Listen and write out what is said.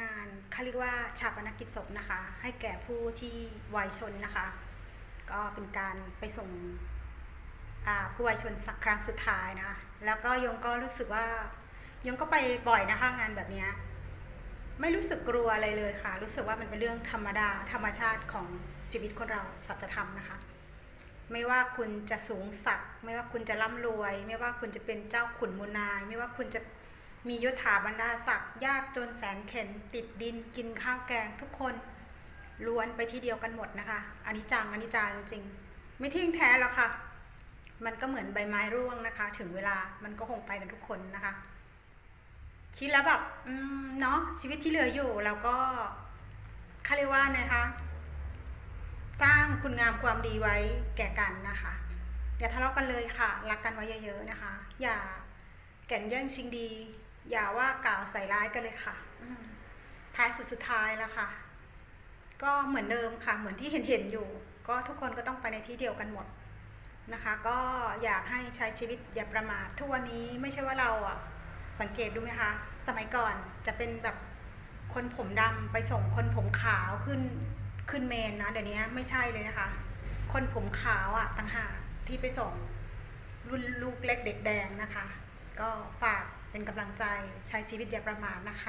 งานเขาเรียกว่าชาปนกิจศพนะคะ ให้แก่ผู้ที่วัยชนนะคะ ก็เป็นการไปส่งผู้วัยชนสักครั้งสุดท้ายนะ แล้วก็ยงก็รู้สึกว่ายงก็ไปบ่อยนะคะงานแบบนี้ไม่รู้สึกกลัวอะไรเลยค่ะ รู้สึกว่ามันเป็นเรื่องธรรมดาธรรมชาติของชีวิตคนเราสัจธรรมนะคะ ไม่ว่าคุณจะสูงสัก ไม่ว่าคุณจะร่ำรวย ไม่ว่าคุณจะเป็นเจ้าขุนมูลนาย ไม่ว่าคุณจะ มียศถาบรรดาศักดิ์ยากจนแสนเข็นติดดินกินข้าวแกงทุกคนล้วนไปที่เดียวกันหมดนะคะอันนี้จังอันนี้จาจริง ไม่ทิ้งแท้หรอกค่ะ มันก็เหมือนใบไม้ร่วงนะคะ ถึงเวลามันก็คงไปกันทุกคนนะคะ คิดแล้วแบบอืมเนาะชีวิตที่เหลืออยู่เราก็เขาเรียกว่านะคะ สร้างคุณงามความดีไว้แก่กันนะคะอย่าทะเลาะกันเลยค่ะ รักกันไว้เยอะๆนะคะ อย่าแก่งแย่งชิงดี อย่าว่ากล่าวใส่ร้ายกันเลยค่ะท้ายสุดสุดท้ายแล้วค่ะ ก็เหมือนเดิมค่ะ เหมือนที่เห็นเห็นอยู่ ก็ทุกคนก็ต้องไปในที่เดียวกันหมดนะคะ ก็อยากให้ใช้ชีวิตอย่าประมาททุกวันนี้ไม่ใช่ว่าเราอะสังเกตดูไหมคะ สมัยก่อนจะเป็นแบบคนผมดำไปส่งคนผมขาวขึ้นขึ้นเมนนะเดี๋ยวนี้ไม่ใช่เลยนะคะ คนผมขาวอะต่างหากที่ไปส่งรุ่นลูกเล็กเด็กแดงนะคะ ก็ฝาก เป็นกำลังใจใช้ชีวิตอย่าประมาทนะคะ